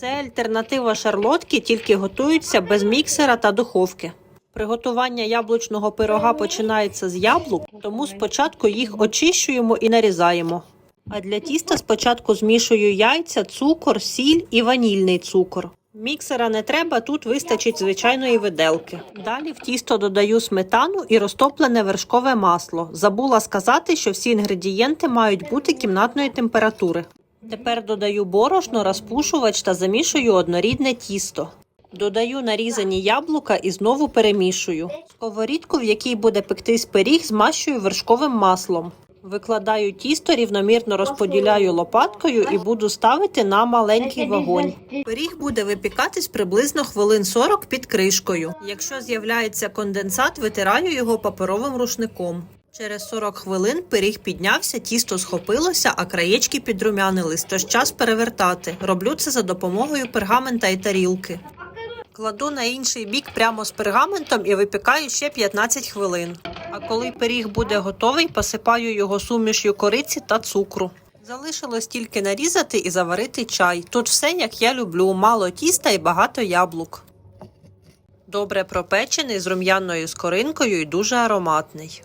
Це альтернатива шарлотки, тільки готуються без міксера та духовки. Приготування яблучного пирога починається з яблук, тому спочатку їх очищуємо і нарізаємо. А для тіста спочатку змішую яйця, цукор, сіль і ванільний цукор. Міксера не треба, тут вистачить звичайної виделки. Далі в тісто додаю сметану і розтоплене вершкове масло. Забула сказати, що всі інгредієнти мають бути кімнатної температури. Тепер додаю борошно, розпушувач та замішую однорідне тісто. Додаю нарізані яблука і знову перемішую. Сковорідку, в якій буде пектись пиріг, змащую вершковим маслом. Викладаю тісто, рівномірно розподіляю лопаткою і буду ставити на маленький вогонь. Пиріг буде випікатись приблизно хвилин 40 під кришкою. Якщо з'являється конденсат, витираю його паперовим рушником. Через 40 хвилин пиріг піднявся, тісто схопилося, а краєчки підрумянились, тож час перевертати. Роблю це за допомогою пергамента і тарілки. Кладу на інший бік прямо з пергаментом і випікаю ще 15 хвилин. А коли пиріг буде готовий, посипаю його сумішю кориці та цукру. Залишилось тільки нарізати і заварити чай. Тут все як я люблю: мало тіста і багато яблук. Добре пропечений з рум'яною скоринкою і дуже ароматний.